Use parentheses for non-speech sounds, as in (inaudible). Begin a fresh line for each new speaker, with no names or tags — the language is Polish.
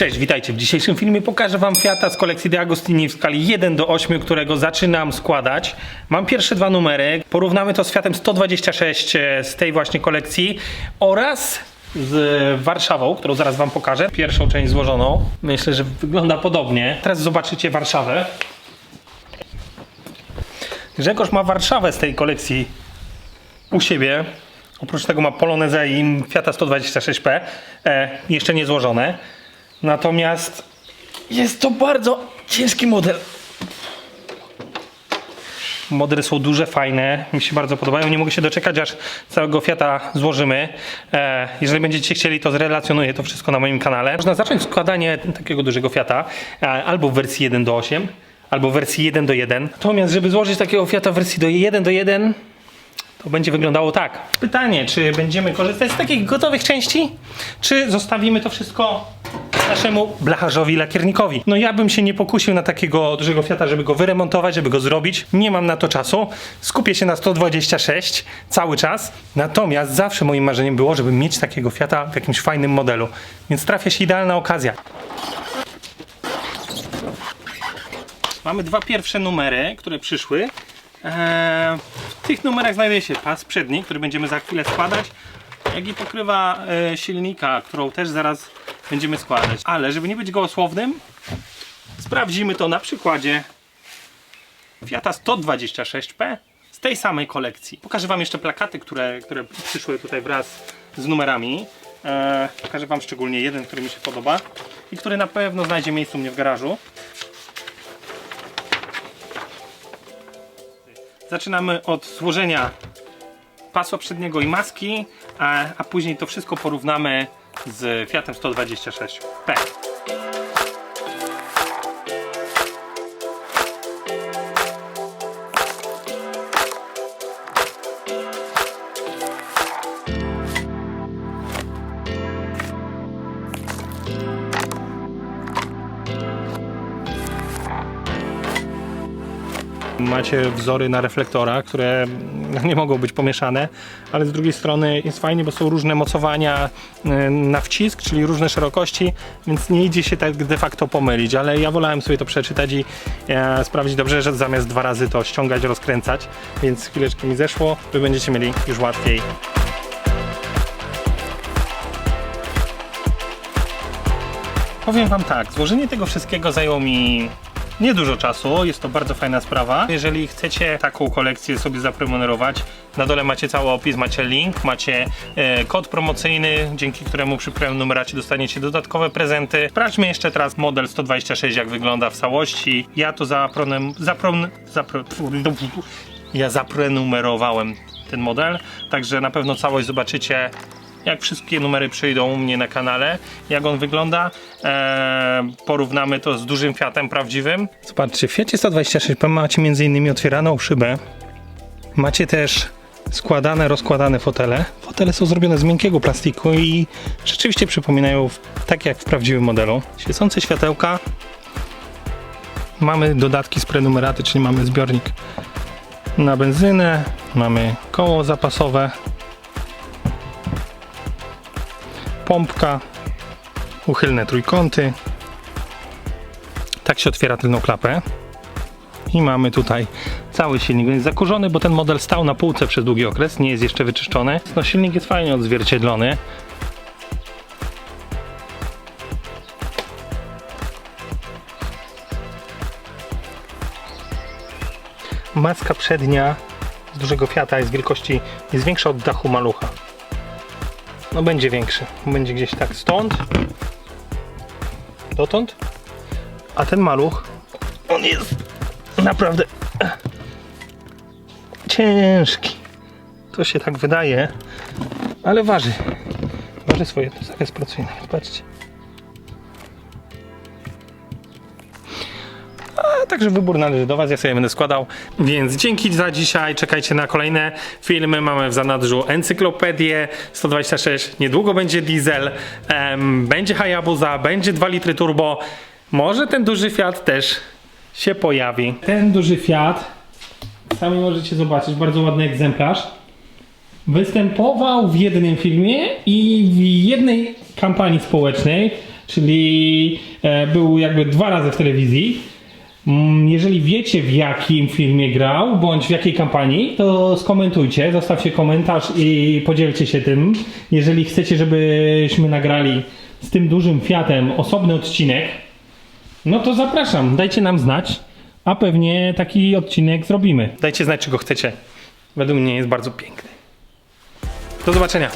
Cześć, witajcie. W dzisiejszym filmie pokażę Wam Fiata z kolekcji De Agostini w skali 1 do 8, którego zaczynam składać. Mam pierwsze dwa numery. Porównamy to z Fiatem 126 e, z tej właśnie kolekcji oraz z Warszawą, którą zaraz Wam pokażę. Pierwszą część złożoną. Myślę, że wygląda podobnie. Teraz zobaczycie Warszawę. Grzegorz ma Warszawę z tej kolekcji u siebie. Oprócz tego ma Polonezę i Fiata 126P, e, jeszcze nie złożone. Natomiast jest to bardzo ciężki model. Modele są duże, fajne, mi się bardzo podobają. Nie mogę się doczekać, aż całego Fiata złożymy. E, jeżeli będziecie chcieli, to zrelacjonuję to wszystko na moim kanale. Można zacząć składanie takiego dużego Fiata e, albo w wersji 1 do 8, albo w wersji 1 do 1. Natomiast, żeby złożyć takiego Fiata w wersji do 1 do 1, to będzie wyglądało tak. Pytanie, czy będziemy korzystać z takich gotowych części, czy zostawimy to wszystko naszemu blacharzowi lakiernikowi. No ja bym się nie pokusił na takiego dużego Fiata, żeby go wyremontować, żeby go zrobić. Nie mam na to czasu. Skupię się na 126 cały czas. Natomiast zawsze moim marzeniem było, żeby mieć takiego Fiata w jakimś fajnym modelu. Więc trafia się idealna okazja. Mamy dwa pierwsze numery, które przyszły. Eee, w tych numerach znajduje się pas przedni, który będziemy za chwilę składać, jak i pokrywa e, silnika, którą też zaraz będziemy składać. Ale żeby nie być gołosłownym, sprawdzimy to na przykładzie Fiata 126P z tej samej kolekcji. Pokażę Wam jeszcze plakaty, które, które przyszły tutaj wraz z numerami. Eee, pokażę Wam szczególnie jeden, który mi się podoba i który na pewno znajdzie miejsce u mnie w garażu. Zaczynamy od złożenia pasła przedniego i maski, a, a później to wszystko porównamy z Fiatem 126P. Macie wzory na reflektorach, które (laughs) nie mogą być pomieszane, ale z drugiej strony jest fajnie, bo są różne mocowania y, na wcisk, czyli różne szerokości, więc nie idzie się tak de facto pomylić, ale ja wolałem sobie to przeczytać i e, sprawdzić dobrze, że zamiast dwa razy to ściągać, rozkręcać, więc chwileczkę mi zeszło, wy będziecie mieli już łatwiej. Powiem Wam tak, złożenie tego wszystkiego zajęło mi niedużo czasu, jest to bardzo fajna sprawa. Jeżeli chcecie taką kolekcję sobie zaprenumerować, na dole macie cały opis, macie link, macie e, kod promocyjny, dzięki któremu przy prenumeracie dostaniecie dodatkowe prezenty. Sprawdźmy jeszcze teraz model 126, jak wygląda w całości. Ja to zapronem, zapron, zapro, ja zaprenumerowałem ten model, także na pewno całość zobaczycie jak wszystkie numery przyjdą u mnie na kanale, jak on wygląda. Eee, porównamy to z dużym Fiatem prawdziwym. Zobaczcie, w Fiacie 126P macie m.in. otwieraną szybę. Macie też składane, rozkładane fotele. Fotele są zrobione z miękkiego plastiku i rzeczywiście przypominają tak jak w prawdziwym modelu. Świecące światełka. Mamy dodatki z prenumeraty, czyli mamy zbiornik na benzynę, mamy koło zapasowe, pompka, uchylne trójkąty. Tak się otwiera tylną klapę. I mamy tutaj cały silnik. Jest zakurzony, bo ten model stał na półce przez długi okres, nie jest jeszcze wyczyszczony. No silnik jest fajnie odzwierciedlony. Maska przednia z dużego Fiata jest wielkości, jest większa od dachu malucha no będzie większy. Będzie gdzieś tak stąd, dotąd. A ten maluch, on jest naprawdę ciężki. To się tak wydaje, ale waży. Waży swoje, to zakres pracuję. Patrzcie. A także wybór należy do Was, ja sobie będę składał. Więc dzięki za dzisiaj, czekajcie na kolejne filmy. Mamy w zanadrzu encyklopedię 126, niedługo będzie diesel, em, będzie Hayabusa, będzie 2 litry turbo. Może ten duży Fiat też się pojawi. Ten duży Fiat, sami możecie zobaczyć, bardzo ładny egzemplarz. Występował w jednym filmie i w jednej kampanii społecznej, czyli e, był jakby dwa razy w telewizji. Mm, Jeżeli wiecie w jakim filmie grał, bądź w jakiej kampanii, to skomentujcie, zostawcie komentarz i podzielcie się tym. Jeżeli chcecie, żebyśmy nagrali z tym dużym Fiatem osobny odcinek, no to zapraszam, dajcie nam znać, a pewnie taki odcinek zrobimy. Dajcie znać, czego chcecie. Według mnie jest bardzo piękny. Do zobaczenia.